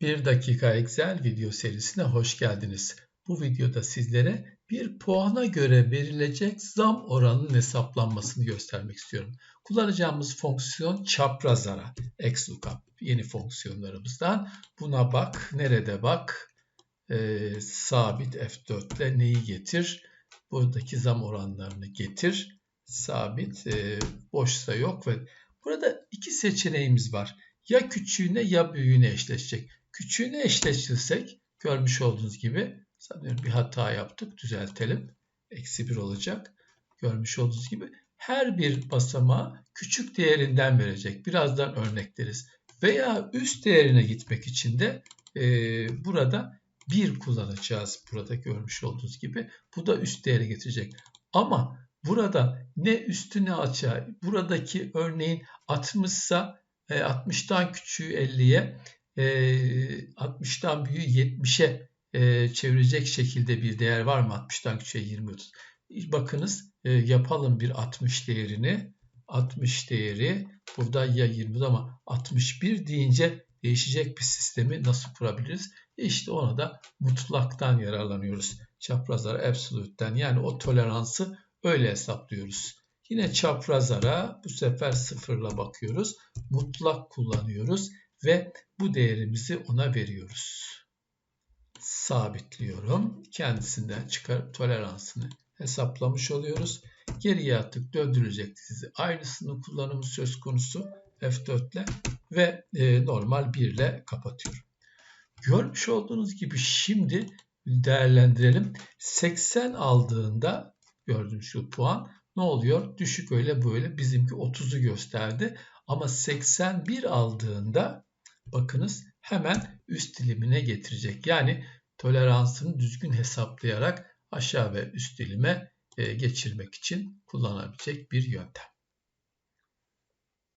1 dakika Excel video serisine hoş geldiniz. Bu videoda sizlere bir puana göre verilecek zam oranının hesaplanmasını göstermek istiyorum. Kullanacağımız fonksiyon çapraz ara, XLOOKUP yeni fonksiyonlarımızdan. Buna bak, nerede bak, e, sabit F4 ile neyi getir, buradaki zam oranlarını getir, sabit e, boşsa yok ve burada iki seçeneğimiz var. Ya küçüğüne ya büyüğüne eşleşecek. Küçüğüne eşleştirsek görmüş olduğunuz gibi sanıyorum bir hata yaptık düzeltelim. Eksi 1 olacak. Görmüş olduğunuz gibi her bir basamağı küçük değerinden verecek. Birazdan örnekleriz. Veya üst değerine gitmek için de e, burada 1 kullanacağız. Burada görmüş olduğunuz gibi. Bu da üst değeri getirecek. Ama burada ne üstü ne açığa buradaki örneğin 60 ise 60'tan küçüğü 50'ye 60'tan büyüğü 70'e çevirecek şekilde bir değer var mı? 60'tan küçüğe 20 30. Bakınız yapalım bir 60 değerini. 60 değeri burada ya 20 ama 61 deyince değişecek bir sistemi nasıl kurabiliriz? İşte ona da mutlaktan yararlanıyoruz. Çaprazlara absolute'den yani o toleransı öyle hesaplıyoruz. Yine çapraz ara bu sefer sıfırla bakıyoruz. Mutlak kullanıyoruz ve bu değerimizi ona veriyoruz. Sabitliyorum. Kendisinden çıkarıp toleransını hesaplamış oluyoruz. Geriye attık döndürecek sizi. Aynısını kullanımı söz konusu F4 ile ve e, normal 1 ile kapatıyorum. Görmüş olduğunuz gibi şimdi değerlendirelim. 80 aldığında gördüğünüz şu puan ne oluyor? Düşük öyle böyle bizimki 30'u gösterdi. Ama 81 aldığında bakınız hemen üst dilimine getirecek. Yani toleransını düzgün hesaplayarak aşağı ve üst dilime e, geçirmek için kullanabilecek bir yöntem.